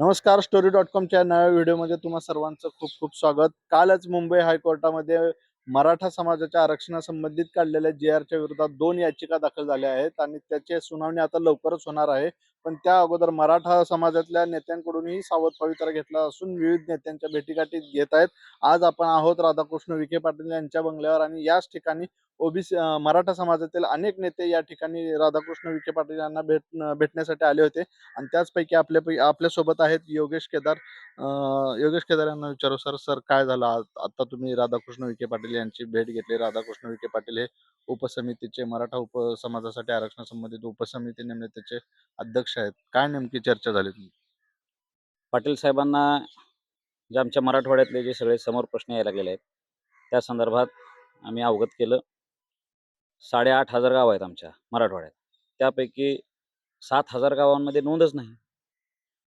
नमस्कार story dot कॉमच्या नव्या व्हिडिओमध्ये तुम्हा सर्वांचं खूप खूप स्वागत. कालच मुंबई हायकोर्टामध्ये मराठा समाजाच्या आरक्षणासंबंधित काढलेल्या जे आरच्या विरोधात दोन याचिका दाखल झाल्या आहेत आणि त्याची सुनावणी आता लवकरच होणार आहे. पण त्या अगोदर मराठा समाजातल्या नेत्यांकडूनही सावध पवित्रा घेतला असून विविध नेत्यांच्या भेटीगाठी घेत आहेत. आज आपण आहोत राधाकृष्ण विखे पाटील यांच्या बंगल्यावर आणि याच ठिकाणी ओबीसी मराठा समाजातील अनेक नेते या ठिकाणी राधाकृष्ण विखे पाटील यांना भेट भेटण्यासाठी आले होते. आणि त्याचपैकी आपल्या आपल्यासोबत आहेत योगेश केदार योगेश केदार यांना विचारू सर सर काय झालं? आता तुम्ही राधाकृष्ण विखे पाटील यांची भेट घेतली. राधाकृष्ण विखे पाटील हे उपसमितीचे मराठा उपसमाजासाठी आरक्षण संबंधित उपसमिती नेमण्याचे अध्यक्ष आहेत. काय नेमकी चर्चा झाली तुम्ही पाटील साहेबांना जे आमच्या मराठवाड्यातले जे सगळे समोर प्रश्न यायला लागलेले आहेत त्या संदर्भात आम्ही अवगत केलं. साडेआठ हजार गाव आहेत आमच्या मराठवाड्यात. त्यापैकी सात हजार गावांमध्ये नोंदच नाही.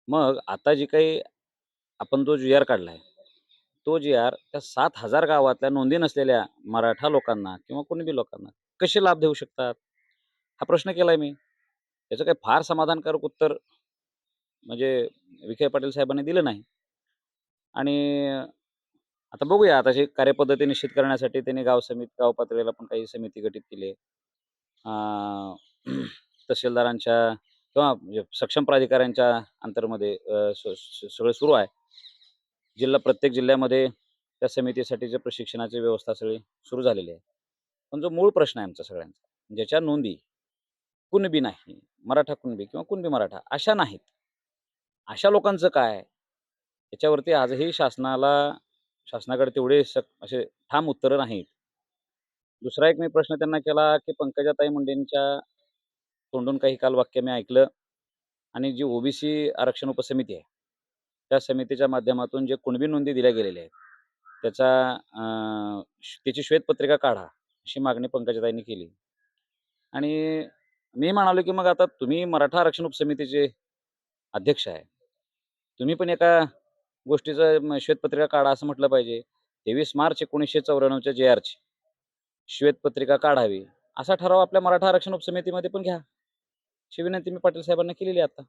मग आता जी काही आपण जो जुयार काढला आहे तो जी आर त्या सात हजार गावातल्या नोंदी नसलेल्या मराठा लोकांना किंवा कुणबी लोकांना कसे लाभ देऊ शकतात? हा प्रश्न केला आहे मी. त्याचं काही फार समाधानकारक उत्तर म्हणजे विखे पाटील साहेबांनी दिलं नाही. आणि आता बघूया आता जी कार्यपद्धती निश्चित करण्यासाठी त्यांनी गाव समिती गाव पातळीला पण काही समिती गठीत केली आहे. तहसीलदारांच्या किंवा म्हणजे सक्षम प्राधिकाऱ्यांच्या अंतरमध्ये सगळं सुरू आहे. जिल्हा प्रत्येक जिल्ह्यामध्ये त्या समितीसाठीच्या प्रशिक्षणाची व्यवस्था सगळी सुरू झालेली आहे. पण जो मूळ प्रश्न आहे आमचा सगळ्यांचा ज्याच्या नोंदी कुणबी नाही मराठा कुणबी किंवा कुणबी मराठा अशा नाहीत. अशा लोकांचं काय? याच्यावरती आजही शासनाला शासनाकडे तेवढे सक असे ठाम उत्तरं नाहीत. दुसरा एक मी प्रश्न त्यांना केला की पंकजाताई मुंडेंच्या तोंडून काही काल वाक्य मी ऐकलं आणि जी ओबीसी आरक्षण उपसमिती आहे त्या समितीच्या माध्यमातून जे कुणबी नोंदी दिल्या गेलेल्या आहेत त्याचा त्याची श्वेतपत्रिका काढा अशी मागणी पंकजाताईंनी केली. आणि मी म्हणालो की मग आता तुम्ही मराठा आरक्षण उपसमितीचे अध्यक्ष आहे. तुम्ही पण एका गोष्टीचं श्वेतपत्रिका काढा असं म्हटलं पाहिजे. तेवीस मार्च एकोणीसशे चौऱ्याण्णवच्या जे आरची श्वेतपत्रिका काढावी असा ठराव आपल्या मराठा आरक्षण उपसमितीमध्ये पण घ्या. अशी विनंती मी पाटील साहेबांना केलेली आता.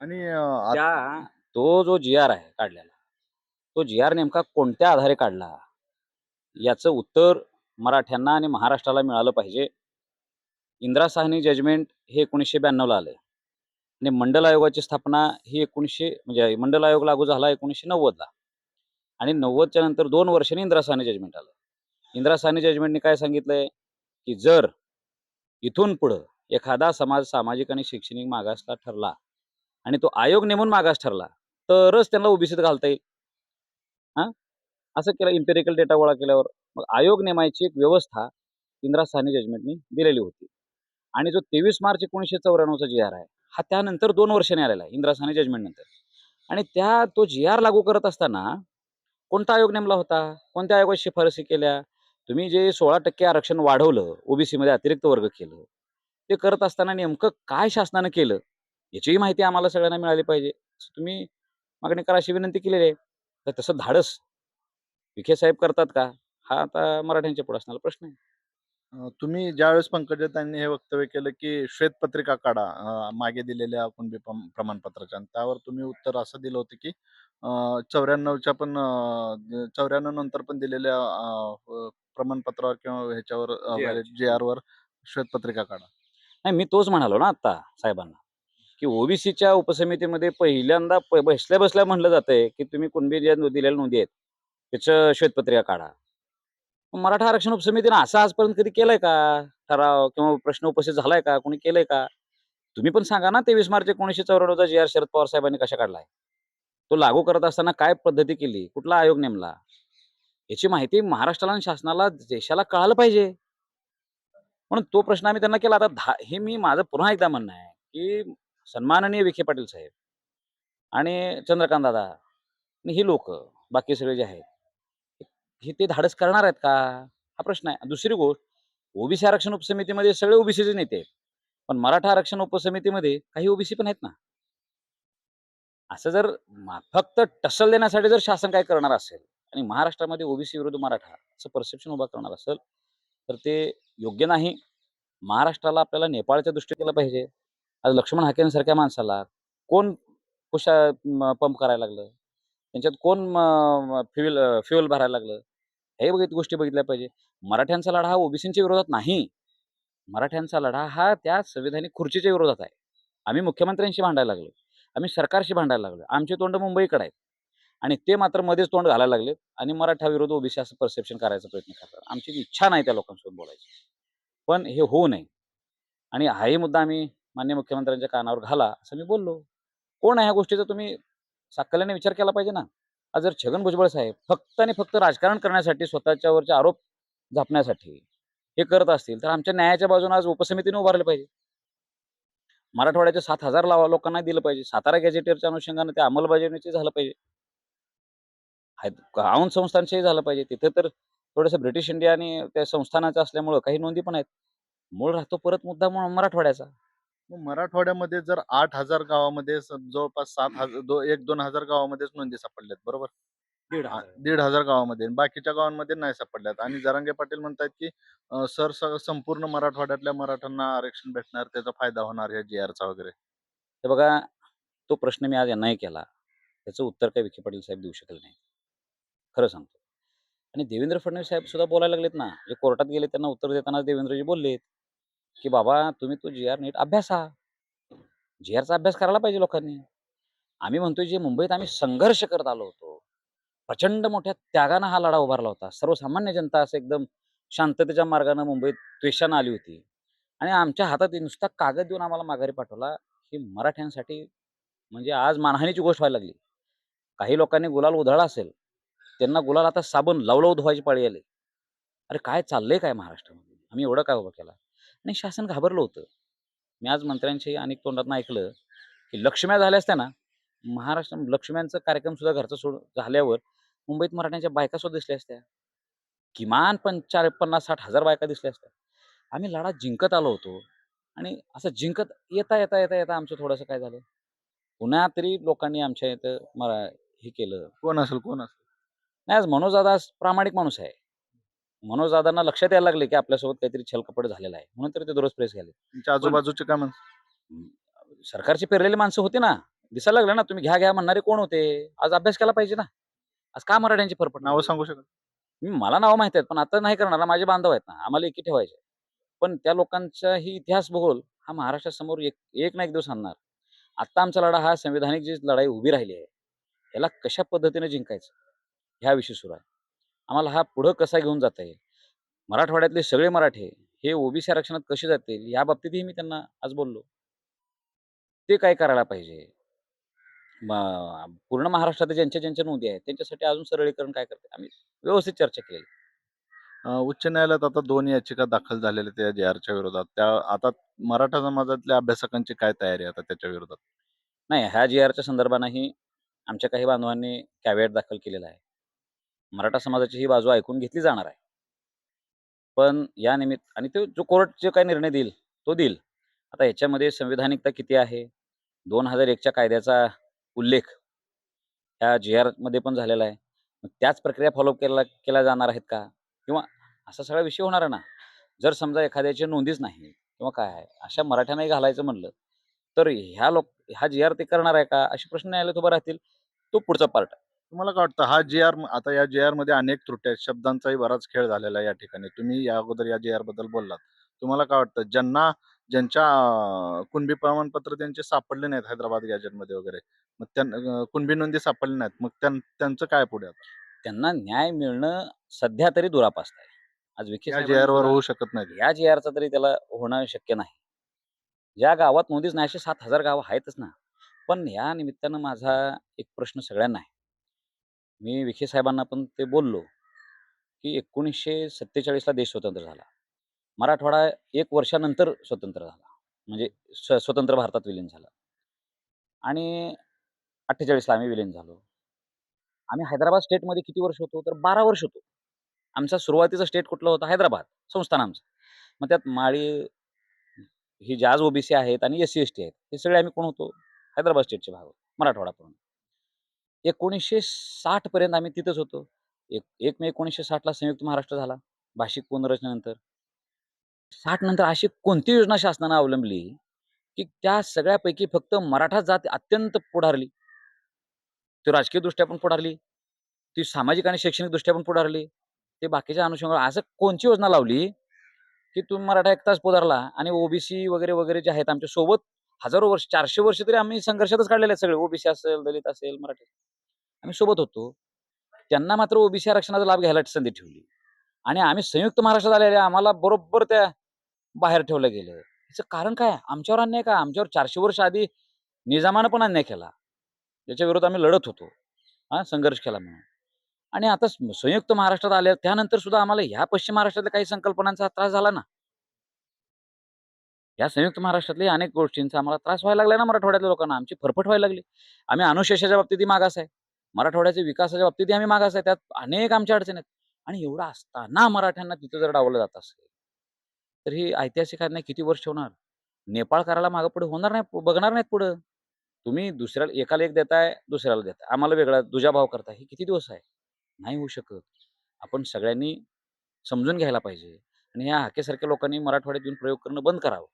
आणि अं, त्या तो जो जी आर आहे काढलेला तो जी आर नेमका कोणत्या आधारे काढला? याचं उत्तर मराठ्यांना आणि महाराष्ट्राला मिळालं पाहिजे. इंदिरा साहनी जजमेंट हे एकोणीसशे ब्याण्णवला आलं आणि मंडल आयोगाची स्थापना ही एकोणीसशे म्हणजे मंडल आयोग लागू झाला एकोणीसशे नव्वदला. आणि नव्वदच्या नंतर दोन वर्षांनी इंदिरा साहनी जजमेंट आलं. इंदिरा साहनी जजमेंटने काय सांगितलंय? की जर इथून पुढं एखादा समाज सामाजिक आणि शैक्षणिक मागासला ठरला आणि तो आयोग नेमून मागास ठरला. तरच त्यांना ओबीसीत घालता येईल. हा? असं केलं इम्पेरिकल डेटा गोळा केल्यावर. मग आयोग नेमायची एक व्यवस्था इंदिरा साहनी जजमेंटनी दिलेली होती. आणि जो तेवीस मार्च एकोणीसशे चौऱ्याण्णवचा जी आर आहे हा त्यानंतर दोन वर्षांनी आलेला आहे इंदिरा साहनी जजमेंट नंतर. आणि त्या तो जी आर लागू करत असताना कोणता आयोग नेमला होता? कोणत्या आयोगाची शिफारसी केल्या? तुम्ही जे सोळा टक्के आरक्षण वाढवलं ओबीसी मध्ये अतिरिक्त वर्ग केलं ते करत असताना नेमकं काय शासनानं केलं? याचीही माहिती आम्हाला सगळ्यांना मिळाली पाहिजे. तुम्ही मागणी करा अशी विनंती केलेली आहे. तर तसं धाडस. विखे साहेब करतात का? हा आता मराठ्यांच्या पुढे असणारा प्रश्न आहे. तुम्ही ज्यावेळेस पंकजाताईंनी हे वक्तव्य केलं की श्वेतपत्रिका काढा मागे दिलेल्या कुणबी प्रम- प्रमाणपत्राच्या त्यावर तुम्ही उत्तर असं दिलं होतं की चौऱ्याण्णवच्या पण चौऱ्याण्णव नंतर पण दिलेल्या प्रमाणपत्रावर किंवा ह्याच्यावर. जी आर वर. श्वेतपत्रिका काढा. नाही मी तोच म्हणालो ना आता साहेबांना. की ओबीसीच्या उपसमितीमध्ये पहिल्यांदा प- बसल्या बसल्या म्हणलं जातंय की तुम्ही कुणबी ज्या दिलेल्या नोंदी आहेत त्याचं श्वेतपत्रिका काढा. मराठा आरक्षण उपसमितीनं असं आजपर्यंत कधी केलंय का? ठराव किंवा प्रश्न उपस्थित झालाय का? कोणी केलंय का? तुम्ही पण सांगा ना तेवीस मार्च एकोणीशे चौऱ्याण्णवचा जी आर शरद पवार साहेबांनी कशा काढलाय? तो लागू करत असताना काय पद्धती केली? कुठला आयोग नेमला? याची माहिती महाराष्ट्राला आणि शासनाला देशाला कळालं पाहिजे. म्हणून तो प्रश्न आम्ही त्यांना केला. आता हे मी माझं पुन्हा एकदा म्हणणं आहे की सन्माननीय विखे पाटील साहेब आणि चंद्रकांत दादा आणि ही लोक बाकी सगळे जे आहेत हे ते धाडस करणार आहेत का? हा प्रश्न आहे. दुसरी गोष्ट ओबीसी आरक्षण उपसमितीमध्ये सगळे ओबीसीचे नेते आहेत पण मराठा आरक्षण उपसमितीमध्ये काही ओबीसी पण आहेत ना? असं जर फक्त टसल देण्यासाठी जर शासन काय करणार असेल आणि महाराष्ट्रामध्ये ओबीसी विरुद्ध मराठा असं परसेप्शन उभा करणार असेल तर ते योग्य नाही. महाराष्ट्राला आपल्याला नेपाळच्या दृष्टी केलं पाहिजे. आज लक्ष्मण हाकेंसारख्या माणसाला कोण कुशा पंप करायला लागलं? त्यांच्यात कोण फ्युल फ्युल भरायला लागलं? हे बघित गोष्टी बघितल्या पाहिजे. मराठ्यांचा लढा हा ओबीसींच्या विरोधात नाही. मराठ्यांचा लढा हा त्या संविधानिक खुर्चीच्या विरोधात आहे. आम्ही मुख्यमंत्र्यांशी भांडायला लागलो. आम्ही सरकारशी भांडायला लागलो. आमचे तोंड मुंबईकडे आहेत. आणि ते मात्र मध्येच तोंड घालायला लागलेत आणि मराठा विरोध ओबीसी असं परसेप्शन करायचा प्रयत्न करतात. आमची इच्छा नाही त्या लोकांसोबत बोलायची. पण हे होऊ नये. आणि हाही मुद्दा आम्ही मान्य मुख्यमंत्र्यांच्या कानावर घाला असं मी बोललो. कोण आहे ह्या गोष्टीचा तुम्ही साकल्याने विचार केला पाहिजे ना? आज जर छगन भुजबळ साहेब फक्त आणि फक्त राजकारण करण्यासाठी स्वतःच्यावरचे आरोप झापण्यासाठी हे करत असतील तर आमच्या न्यायाच्या बाजूने आज उपसमितीने उभारले पाहिजे. मराठवाड्याचे सात हजार लावा लोकांना दिलं पाहिजे. सातारा गॅजेटियरच्या अनुषंगाने ते अंमलबजावणीचे झालं पाहिजे. हैद- संस्थांचेही झालं पाहिजे. तिथे तर थोडंसं ब्रिटिश इंडिया आणि त्या संस्थानाचं असल्यामुळं काही नोंदी पण आहेत. मूळ राहतो परत मुद्दा मराठवाड्याचा. मग मराठवाड्यामध्ये जर आठ हजार गावामध्ये स- जवळपास सात हजार दो एक दोन हजार गावामध्येच नोंदी सापडल्यात बरोबर? दीड आ- दीड हजार गावामध्ये आणि बाकीच्या गावांमध्ये नाही सापडल्यात. आणि जरांगे पाटील म्हणतात की अं, सर स- संपूर्ण मराठवाड्यातल्या मराठ्यांना आरक्षण भेटणार त्याचा फायदा होणार या जी चा वगैरे. हे बघा तो प्रश्न मी आज यांनाही केला. त्याचं उत्तर काही विखे पाटील साहेब देऊ शकले नाही खरं सांगतो. आणि देवेंद्र फडणवीस साहेब सुद्धा बोलायला लागलेत ना. जे कोर्टात गेले त्यांना उत्तर देताना देवेंद्रजी बोललेत. की बाबा तुम्ही तो जी आर नीट अभ्यासा जी आरचा अभ्यास करायला पाहिजे लोकांनी. आम्ही म्हणतोय जे मुंबईत आम्ही संघर्ष करत आलो होतो. प्रचंड मोठ्या त्यागानं हा लढा उभारला होता. सर्वसामान्य जनता असं एकदम शांततेच्या मार्गानं मुंबईत त्वेषानं आली होती. आणि आमच्या हातात नुसता कागद देऊन आम्हाला माघारी पाठवला. ही मराठ्यांसाठी म्हणजे आज मानहानीची गोष्ट व्हायला लागली. काही लोकांनी गुलाल उधळला असेल. त्यांना गुलाल आता साबण लवलव धुवायची पाळी आली. अरे काय चाललंय काय महाराष्ट्रामध्ये? आम्ही एवढं काय उभं केला? आणि शासन घाबरलं होतं. मी आज मंत्र्यांच्याही अनेक तोंडातून ऐकलं की लक्ष्म्या झाल्या असत्या ना महाराष्ट्र लक्ष्म्यांचा कार्यक्रम सुद्धा घरचा सोड झाल्यावर मुंबईत मराठ्यांच्या बायका सुद्धा दिसल्या असत्या. किमान पण चार पन्नास साठ हजार बायका दिसल्या असत्या. आम्ही लढा जिंकत आलो होतो आणि असं जिंकत येता येता येता येता आमचं थोडंसं काय झालं? पुन्हा तरी लोकांनी आमच्या इथं मरा हे केलं. कोण असेल कोण असेल? नाही आज मनोज दादा प्रामाणिक माणूस आहे. मनोज दादांना लक्षात यायला लागले की आपल्यासोबत काहीतरी छलकपट झालेला आहे. म्हणून तर ते दररोज प्रेस घ्याले तुमच्या आजूबाजूचे काय म्हण सरकारची पेरलेली माणसं होती ना. दिसायला लागलं ना तुम्ही घ्या घ्या म्हणणारे कोण होते? आज अभ्यास केला पाहिजे ना. आज का मराठ्यांची फरफट नावं सांगू शकत? मी मला नाव माहिती आहेत पण आता नाही करणार. माझे बांधव आहेत ना. आम्हाला एकी ठेवायचे पण त्या लोकांचा ही इतिहास भूगोल हा महाराष्ट्रासमोर एक एक ना एक दिवस आणणार आत्ता आमचा लढा हा संविधानिक जी लढाई उभी राहिली आहे याला कशा पद्धतीने जिंकायचं? ह्या विषय सुरू आहे. आम्हाला हा पुढं कसा घेऊन जाता येईल? मराठवाड्यातले सगळे मराठे हे ओबीसी आरक्षणात कसे जातील या बाबतीतही मी त्यांना आज बोललो. ते काय करायला पाहिजे? पूर्ण महाराष्ट्रात ज्यांच्या ज्यांच्या नोंदी आहेत त्यांच्यासाठी अजून सरळीकरण काय करते आम्ही व्यवस्थित चर्चा केली उच्च न्यायालयात आता दोन याचिका दाखल झालेल्या त्या जे आरच्या विरोधात. त्या आता मराठा समाजातल्या अभ्यासकांची काय तयारी आहे आता त्याच्या विरोधात? नाही ह्या जी आरच्या संदर्भानेही आमच्या काही बांधवांनी कॅवेट दाखल केलेला आहे. मराठा समाजाची ही बाजू ऐकून घेतली जाणार आहे. पण या निमित्त आणि तो जो कोर्ट जे काही निर्णय देईल तो देईल. आता याच्यामध्ये संविधानिकता किती आहे? दोन हजार एकच्या कायद्याचा उल्लेख ह्या जी आरमध्ये पण झालेला आहे. त्याच प्रक्रिया फॉलो केला केल्या जाणार आहेत का? किंवा असा सगळा विषय होणार आहे ना? जर समजा एखाद्याची नोंदीच नाही किंवा काय आहे अशा मराठ्यांनाही घालायचं म्हणलं तर ह्या लोक ह्या जी आर ते करणार आहे का? असे प्रश्न न्यायालयात उभं राहतील. तो पुढचा पार्ट आहे तुम्हाला काय वाटतं? हा जी आर आता या जी आरमध्ये अनेक त्रुट्या आहेत. शब्दांचाही बराच खेळ झालेला आहे या ठिकाणी. तुम्ही या अगोदर या जी आरबद्दल बोललात. तुम्हाला काय वाटतं? ज्यांना ज्यांच्या अं, कुणबी प्रमाणपत्र त्यांचे सापडले नाहीत हैदराबाद गॅजेटमध्ये वगैरे मग त्यांना अं, कुणबी नोंदी सापडल्या नाहीत मग त्यां- त्यांचं काय पुढे आता? त्यांना न्याय मिळणं सध्या तरी दुरापास्त आहे. आज विखे या साहेबांनी जी आर वर सुद्धा- होऊ शकत नाही या जी आरचा तरी त्याला होणं शक्य नाही. ज्या गावात नोंदीच नाही असे सात हजार गावं आहेतच ना. पण या निमित्तानं माझा एक प्रश्न सगळ्यांना आहे. मी विखे साहेबांना पण ते बोललो की एकोणीसशे सत्तेचाळीसला देश स्वतंत्र झाला. मराठवाडा एक वर्षानंतर स्वतंत्र झाला. म्हणजे स्व स्वतंत्र भारतात विलीन झाला. आणि अठ्ठेचाळीसला आम्ही विलीन झालो. आम्ही हैदराबाद स्टेटमध्ये किती वर्ष होतो? तर बारा वर्ष होतो. आमचा सुरुवातीचा स्टेट कुठलं होतं? हैदराबाद. संस्थान आमचं. मग त्यात माळी ही जे ओबीसी आहेत आणि एस सी एस टी आहेत. हे सगळे आम्ही कोण होतो? हैदराबाद स्टेटचे भाग मराठवाडा पूर्ण एकोणीसशे साठ पर्यंत आम्ही तिथंच होतो. एक एक मे एकोणीसशे साठला संयुक्त महाराष्ट्र झाला भाषिक पुनर्रचनेनंतर साठ नंतर अशी कोणती योजना शासनानं अवलंबली की त्या सगळ्यापैकी फक्त मराठा जात अत्यंत पुढारली. ती राजकीय दृष्ट्या पण पुढारली ती सामाजिक आणि शैक्षणिक दृष्ट्या पण पुढारली ते बाकीच्या अनुषंगावर असं कोणची योजना लावली की तुम्ही मराठा एक तास पुढारला आणि ओबीसी वगैरे वगैरे जे आहेत आमच्यासोबत हजारो वर्ष चारशे वर्ष तरी आम्ही संघर्षातच काढलेले आहेत सगळे. ओबीसी असेल दलित असेल मराठी आम्ही सोबत होतो. त्यांना मात्र ओबीसी आरक्षणाचा लाभ घ्यायला संधी ठेवली. आणि आम्ही संयुक्त महाराष्ट्रात आलेले आम्हाला बरोबर त्या बाहेर ठेवलं गेलं. याचं कारण काय? आमच्यावर अन्याय का? आमच्यावर चारशे वर्ष आधी निजामानं पण अन्याय केला. ज्याच्या विरोधात आम्ही लढत होतो. हा संघर्ष केला म्हणून. आणि आता संयुक्त महाराष्ट्रात आल्या त्यानंतर सुद्धा आम्हाला ह्या पश्चिम महाराष्ट्रातल्या काही संकल्पनांचा त्रास झाला ना? या संयुक्त महाराष्ट्रातल्या अनेक गोष्टींचा आम्हाला त्रास व्हायला लागला ना मराठवाड्यातल्या लोकांना. आमची फरफट व्हायला लागली. आम्ही अनुशेषाच्या बाबतीतही मागास आहे. मराठवाड्याच्या विकासाच्या बाबतीतही आम्ही मागास आहे. त्यात अनेक आमच्या अडचणी आहेत. आणि एवढं असताना मराठ्यांना तिथं जर डावलं जात असेल तर ही ऐतिहासिक आज्ञा किती वर्ष होणार? नेपाळ करायला मागं पुढे होणार नाही बघणार नाहीत पुढं. तुम्ही दुसऱ्याला एकाला एक देताय दुसऱ्याला देताय. आम्हाला वेगळा दुजा भाव करताय. हे किती दिवस आहे? नाही होऊ शकत. आपण सगळ्यांनी समजून घ्यायला पाहिजे. आणि ह्या हाकेसारख्या लोकांनी मराठवाड्यात येऊन प्रयोग करणं बंद करावं.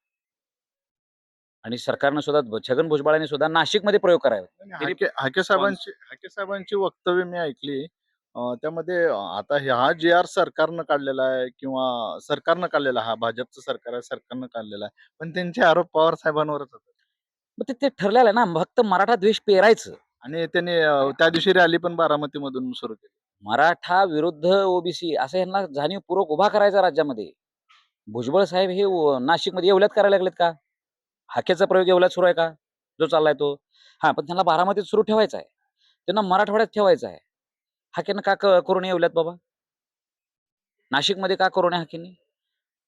आणि सरकारनं सुद्धा छगन भुजबळांनी सुद्धा नाशिकमध्ये प्रयोग करावे. हाके साहेबांची हाके साहेबांची वक्तव्य मी ऐकली. त्यामध्ये आता हा जे आर सरकारनं काढलेला आहे किंवा सरकारनं काढलेला हा भाजपचं सरकार आहे सरकारनं काढलेला आहे पण त्यांचे आरोप पवार साहेबांवरच होते. मग ते- ते ठरलेलं आहे ना फक्त मराठा द्वेष पेरायचं. आणि त्यांनी त्या दिवशी रॅली पण बारामती मधून सुरू केली. मराठा विरुद्ध ओबीसी असं यांना जाणीवपूर्वक उभा करायचा राज्यामध्ये. भुजबळ साहेब हे नाशिकमध्ये एवढ्यात करायला लागलेत का? हाकेचा प्रयोग एवढा सुरू आहे का? जो चाललाय तो. हा पण त्यांना बारामतीत सुरू ठेवायचा आहे. त्यांना मराठवाड्यात ठेवायचा आहे. हाकेनं का करून येवल्यात बाबा? नाशिकमध्ये का करून आहे हाकेने?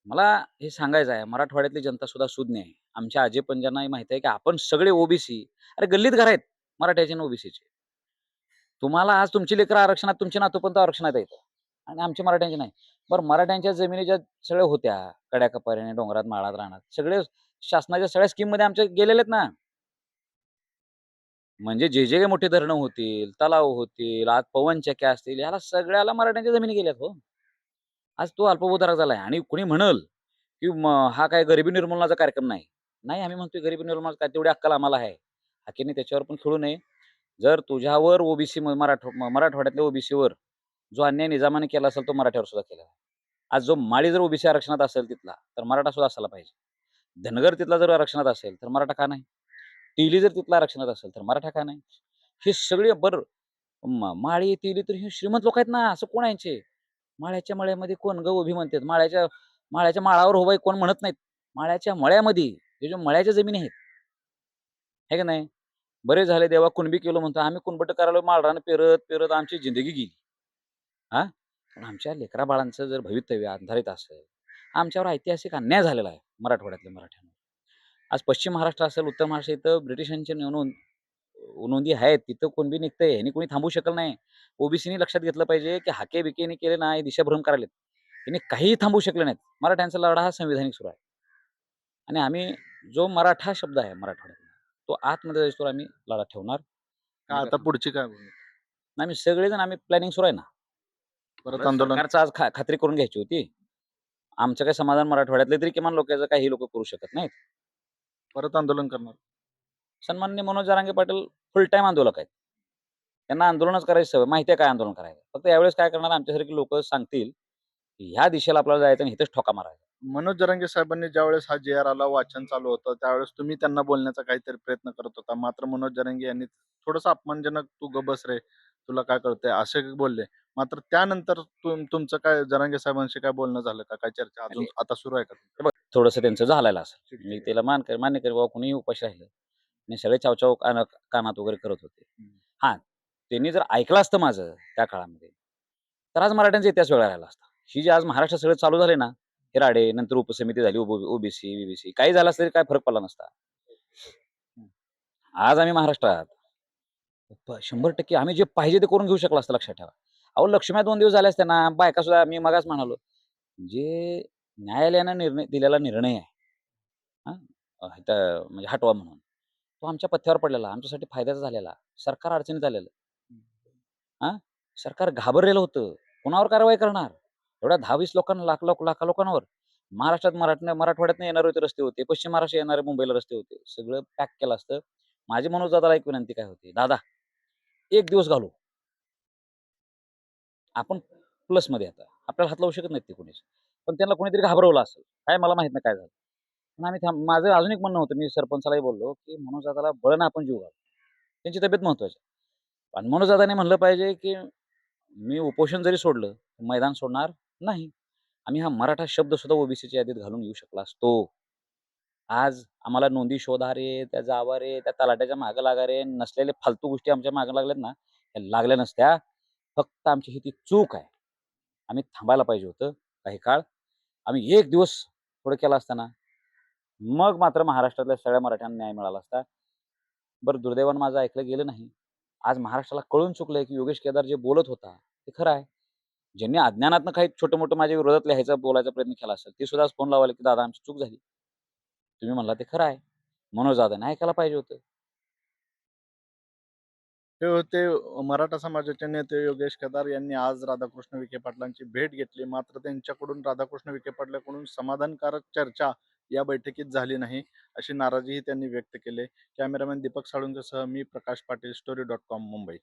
मला हे सांगायचं आहे मराठवाड्यातली जनता सुद्धा सुज्ञ आहे. आमच्या आजी पंजांनाही माहिती आहे की आपण सगळे ओबीसी अरे गल्लीत घर आहेत मराठ्याचे आणि ओबीसीचे. तुम्हाला आज तुमची लेकरं आरक्षणात तुमचे नातूपंत आरक्षणात येत आणि आमचे मराठ्यांचे नाही. बरं मराठ्यांच्या जमिनी ज्या सगळ्या होत्या कड्याकपारीने डोंगरात माळात राहणार सगळे शासनाच्या सगळ्या स्कीममध्ये आमच्या गेलेले ना. म्हणजे जे जे काही मोठे धरणं होतील तलाव होतील आज पवनचक्क्या असतील ह्याला सगळ्याला मराठ्यांच्या जमिनी गेल्यात हो. आज तो अल्पभूधारक झालाय आणि कुणी म्हणल की हा काय गरिबी निर्मूलनाचा कार्यक्रम नाही. नाही आम्ही म्हणतोय गरिबी निर्मूलनाचा काय तेवढी अक्कल आम्हाला आहे. हाकीने त्याच्यावर पण खेळू नये. जर तुझ्यावर ओबीसी मराठ मराठवाड्यातल्या ओबीसीवर जो अन्याय निजामाने केला असेल तो मराठ्यावर सुद्धा केला. आहे. आज जो माळी जर ओबीसी आरक्षणात असेल तिथला तर मराठा सुद्धा असायला पाहिजे. धनगर तिथला जर आरक्षणात असेल तर मराठा का नाही? तिली जर तिथला आरक्षणात असेल तर मराठा का नाही? हे सगळे बर माळी तिली तर हे श्रीमंत लोक आहेत ना असं कोण यांचे? माळ्याच्या मळ्यामध्ये कोण ग उभी म्हणतात? माळ्याच्या माळ्याच्या माळावर होबाई कोण म्हणत नाहीत? माळ्याच्या मळ्यामध्ये हे जे मळ्याच्या जमिनी आहेत. हे का नाही? बरे झाले देवा कुणबी केलो म्हणतो आम्ही कुणबट करायला माळरानं पेरत पेरत आमची जिंदगी गेली. हा? पण आमच्या लेकरा बाळांचं जर भवितव्य आधारित असेल आमच्यावर ऐतिहासिक अन्याय झालेला आहे. मराठवाड्यातल्या मराठ्यांना आज पश्चिम महाराष्ट्र असेल उत्तर महाराष्ट्र इथं ब्रिटिशांचे नोंद नोंदी आहेत. तिथं कोण बी निघतंय ह्यांनी कोणी थांबू शकल नाही. ओबीसीनी लक्षात घेतलं पाहिजे की हाके बिकेने केले नाही दिशाभ्रम करायलेत त्यांनी काहीही थांबू शकले नाहीत. मराठ्यांचा लढा हा संविधानिक सुरू आहे. आणि आम्ही जो मराठा शब्द आहे मराठवाड्यात तो आतमध्ये जायचं आम्ही लढा ठेवणार. का आता पुढची काय? आम्ही सगळेजण आम्ही प्लॅनिंग सुरू आहे ना. परत आंदोलन? आज खात्री करून घ्यायची होती. आमचं काय समाधान मराठवाड्यातले तरी किमान लोकांचं काही लोक करू शकत नाहीत. परत आंदोलन करणार. सन्माननीय मनोज जारांगे पाटील फुल टाइम आंदोलक आहेत. त्यांना आंदोलनच करायची सवय माहिती आहे काय आंदोलन करायचं? फक्त यावेळेस काय करणार आमच्यासारखी लोक सांगतील की ह्या दिशेला आपल्याला जायचं आणि इथेच ठोका मारायचा. मनोज जरांगे साहेबांनी ज्यावेळेस हा जे आर आला वाचन चालू होतं त्यावेळेस तुम्ही त्यांना बोलण्याचा काहीतरी प्रयत्न करत होता. मात्र मनोज जरांगे यांनी थोडस अपमानजनक तू ग बस रे. तुला काय कळतंय? असे बोलले. मात्र त्यानंतर तुम- तुमचं काय जरांगे साहेबांशी काय बोलणं झालं का? काय चर्चा अजून आता सुरू आहे का थोडंसं त्यांचं झालेलं असेल मी त्याला मान कर मान्य कर बाबा कुणीही उपाशी राहिलं. आणि सगळे चावचाव कान कानात वगैरे करत होते. हा त्यांनी जर ऐकलं असतं माझं त्या काळामध्ये तर आज मराठ्यांचा इतिहास वेगळा राहिला असता. ही जी आज महाराष्ट्रात सगळं चालू झाले ना हे राडे नंतर उपसमिती झाली ओबीसी बीबीसी काही झालं असतं तरी काय फरक पडला नसता. आज आम्ही महाराष्ट्रात प- शंभर टक्के आम्ही जे पाहिजे ते करून घेऊ शकलो असतं लक्षात ठेवा. अहो लक्ष्म्या दोन दिवस झाले असते ना बायका सुद्धा मी मगाच म्हणालो जे न्यायालयानं निर्णय दिलेला निर्णय आहे हा अ, इथं म्हणजे हटवा म्हणून तो आमच्या पथ्यावर पडलेला आमच्यासाठी फायद्याचा झालेला सरकार अडचणीत आलेलं हा सरकार घाबरलेलं होतं कोणावर कारवाई करणार? एवढ्या दहा वीस लोकांना लाख लाख लाखा लोकांवर महाराष्ट्रात मराठा मराठवाड्यात येणारे होते रस्ते होते पश्चिम महाराष्ट्र येणारे मुंबईला रस्ते होते सगळं पॅक केलं असतं. माझी मनोज दादाला एक विनंती काय होती दादा एक दिवस घालू. आपण प्लसमध्ये आता. आपल्याला हात लावू शकत नाहीत ते कोणीच. पण त्यांना कोणीतरी घाबरवलं असेल. काय मला माहीत नाही काय झालं. पण आम्ही थांब माझं अजून एक म्हणणं होतं. मी सरपंचालाही बोललो की मनोजादाला दादाला आपण जीव घालू. त्यांची तब्येत महत्वाची आणि मनोज दादाने म्हणलं पाहिजे की मी उपोषण जरी सोडलं मैदान सोडणार नाही. आम्ही हा मराठा शब्द सुद्धा ओबीसीच्या यादीत घालून येऊ शकला असतो. आज आम्हाला नोंदी शोधा रे त्या जावा रे त्या तलाट्याच्या मागं लागा रे. नसलेले फालतू गोष्टी आमच्या मागं लागल्यात ना त्या लागल्या नसत्या. फक्त आमची ही ती चूक आहे. आम्ही थांबायला पाहिजे होतं काही काळ. आम्ही एक दिवस पुढे केला असताना मग मात्र महाराष्ट्रातल्या सगळ्या मराठ्यांना न्याय मिळाला असता. बरं दुर्दैवानं माझं ऐकलं गेलं नाही. आज महाराष्ट्राला कळून चुकलंय की योगेश केदार जे बोलत होता ते खरं आहे. ज्यांनी अज्ञानातनं काही छोटं मोठं माझ्या विरोधात लिहायचा बोलायचा प्रयत्न केला असेल ते सुद्धा फोन लावायला की दादा आमची चूक झाली. तुम्ही म्हणला ते खरं आहे. मनोज दादाने ऐकायला पाहिजे होतं. हे होते मराठा समाजाचे नेते योगेश केदार यांनी आज राधाकृष्ण विखे पाटलांची भेट घेतली. मात्र त्यांच्याकडून राधाकृष्ण विखे पाटलाकडून समाधानकारक चर्चा या बैठकीत झाली नाही अशी नाराजीही त्यांनी व्यक्त केली. कॅमेरामॅन दीपक साळुंकसह मी Prakash Patil story dot com Mumbai.